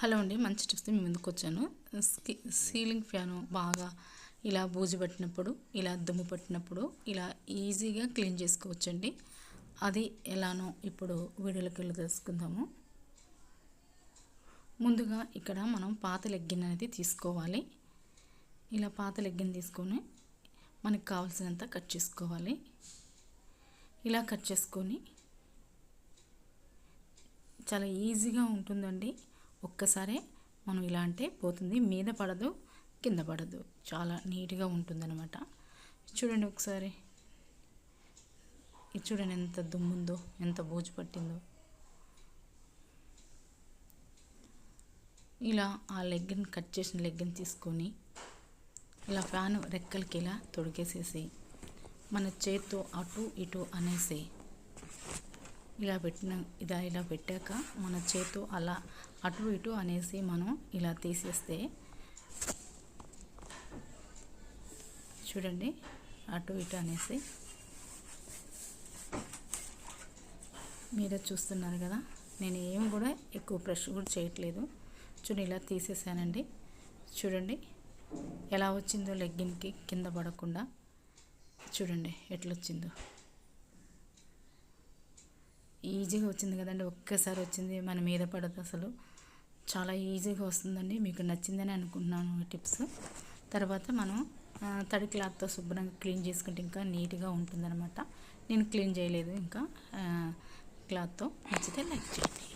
Hello అండి మంచి tips మీ ముందుకు వచ్చాను. సీలింగ్ ఫ్యాను బాగా ఇలా బూజు పట్టినప్పుడు ఇలా దుమ్ము పట్టినప్పుడు ఇలా ఈజీగా క్లీన్ చేసుకోవచ్చండి. అది ఎలానో ఇప్పుడు వీడియోలోకి వెళ్ళి తెలుసుకుందాము. ముందుగా ఇక్కడ మనం పాత లెగ్గిన్ అనేది తీసుకోవాలి. ఇలా పాత లెగ్గిన్ తీసుకొని మనకు కావాల్సినంత కట్ చేసుకోవాలి. ఇలా కట్ చేసుకొని చాలా ఈజీగా ఉంటుందండి. ఒక్కసారే మనం ఇలా అంటే పోతుంది మీద పడదు కింద పడదు. చాలా నీట్గా ఉంటుందన్నమాట. చూడండి ఒకసారి. ఇది చూడండి ఎంత దుమ్ముందో ఎంత బూజు పట్టిందో. ఇలా ఆ లెగ్గిన్ కట్ చేసిన లెగ్గిన్ తీసుకొని ఇలా ఫ్యాన్ రెక్కలకి ఇలా తొడిగేసేసి మన చేత్తో అటు ఇటు అనేసి ఇలా పెట్టిన ఇలా ఇలా పెట్టాక మన చేత్తో అలా అటు ఇటు అనేసి మనం ఇలా తీసేస్తే చూడండి అటు ఇటు అనేసి. మీరే చూస్తున్నారు కదా నేను ఏం కూడా ఎక్కువ బ్రష్ కూడా చేయట్లేదు. చూడండి ఇలా తీసేసానండి. చూడండి ఎలా వచ్చిందో లెగ్గిన్కి కింద పడకుండా. చూడండి ఎట్లొచ్చిందో. ఈజీగా వచ్చింది కదండి ఒక్కసారి వచ్చింది మన మీద పడదు అసలు. చాలా ఈజీగా వస్తుందండి మీకు నచ్చిందని అనుకుంటున్నాను ఈ టిప్స్. తర్వాత మనం తడి క్లాత్తో శుభ్రంగా క్లీన్ చేసుకుంటే ఇంకా నీట్గా ఉంటుందన్నమాట. నేను క్లీన్ చేయలేదు ఇంకా క్లాత్తో నచ్చితే లైక్ చేయండి.